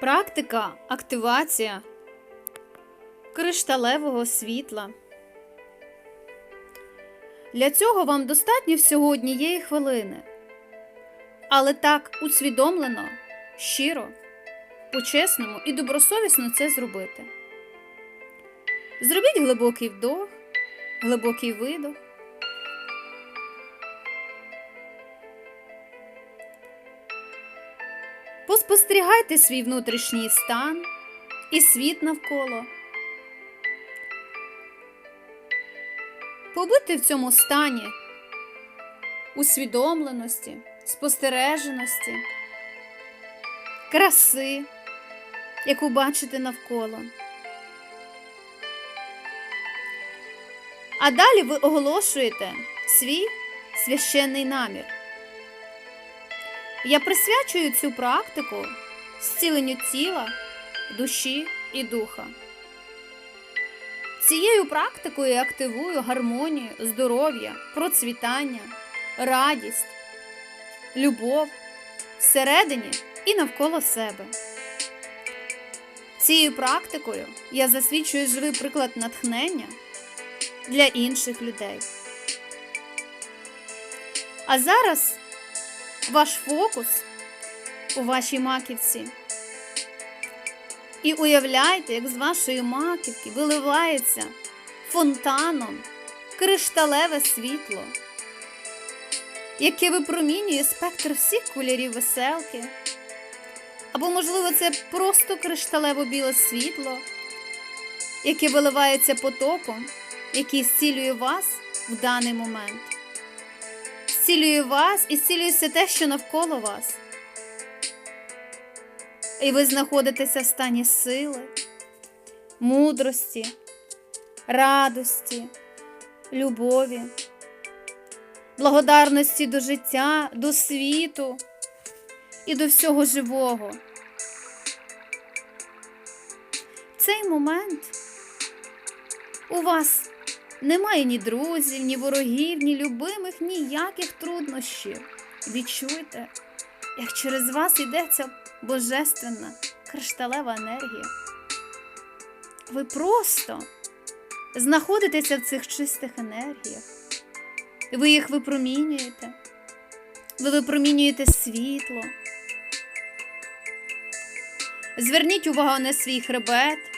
Практика активація кришталевого світла. Для цього вам достатньо всього однієї хвилини. Але так усвідомлено, щиро, по-чесному і добросовісно це зробити. Зробіть глибокий вдох, глибокий видох. Поспостерігайте свій внутрішній стан і світ навколо. Побудьте в цьому стані усвідомленості, спостереженості, краси, яку бачите навколо. А далі ви оголошуєте свій священний намір. Я присвячую цю практику зціленню тіла, душі і духа. Цією практикою я активую гармонію, здоров'я, процвітання, радість, любов всередині і навколо себе. Цією практикою я засвідчую живий приклад натхнення для інших людей. А зараз ваш фокус у вашій маківці. І уявляйте, як з вашої маківки виливається фонтаном кришталеве світло, яке випромінює спектр всіх кольорів веселки. Або, можливо, це просто кришталево-біле світло, яке виливається потоком, який зцілює вас в даний момент. Зцілює вас і зцілює все те, що навколо вас. І ви знаходитеся в стані сили, мудрості, радості, любові, благодарності до життя, до світу і до всього живого. В цей момент у вас немає ні друзів, ні ворогів, ні любимих, ніяких труднощів. Відчуйте, як через вас йдеться божественна кришталева енергія. Ви просто знаходитеся в цих чистих енергіях. Ви їх випромінюєте. Ви випромінюєте світло. Зверніть увагу на свій хребет.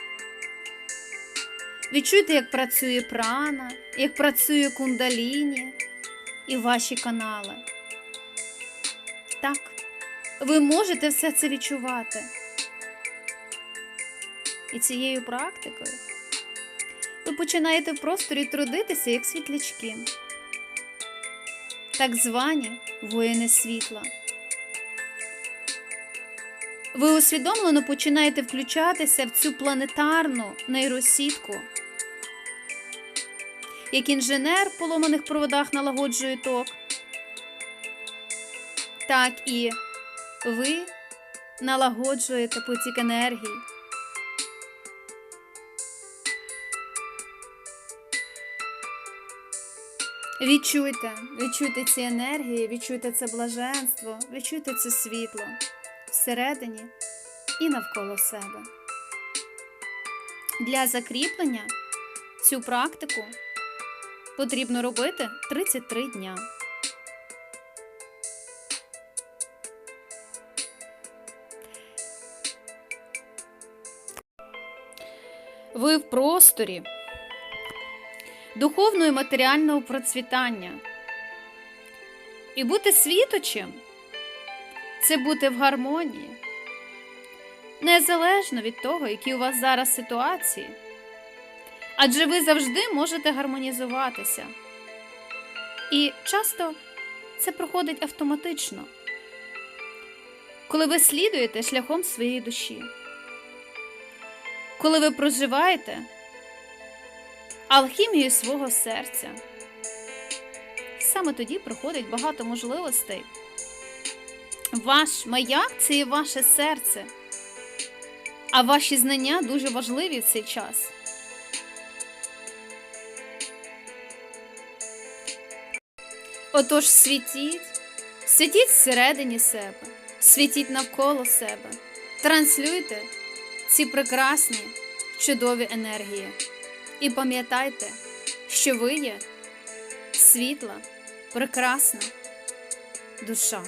Відчуйте, як працює прана, як працює кундаліні і ваші канали. Так, ви можете все це відчувати. І цією практикою ви починаєте в просторі трудитися, як світлячки, так звані воїни світла. Ви усвідомлено починаєте включатися в цю планетарну нейросітку. Як інженер в поломаних проводах налагоджує ток, так і ви налагоджуєте потік енергії. Відчуйте, відчуйте ці енергії, відчуйте це блаженство, відчуйте це світло всередині і навколо себе. Для закріплення цю практику потрібно робити 33 дня. Ви в просторі духовного і матеріального процвітання. І бути світочем це бути в гармонії, незалежно від того, які у вас зараз ситуації. Адже ви завжди можете гармонізуватися. І часто це проходить автоматично, коли ви слідуєте шляхом своєї душі, коли ви проживаєте алхімію свого серця. Саме тоді приходить багато можливостей. Ваш маяк це і ваше серце, а ваші знання дуже важливі в цей час. Отож, світіть, світіть всередині себе, світіть навколо себе, Транслюйте ці прекрасні, чудові енергії. І пам'ятайте, що ви є світла, прекрасна душа.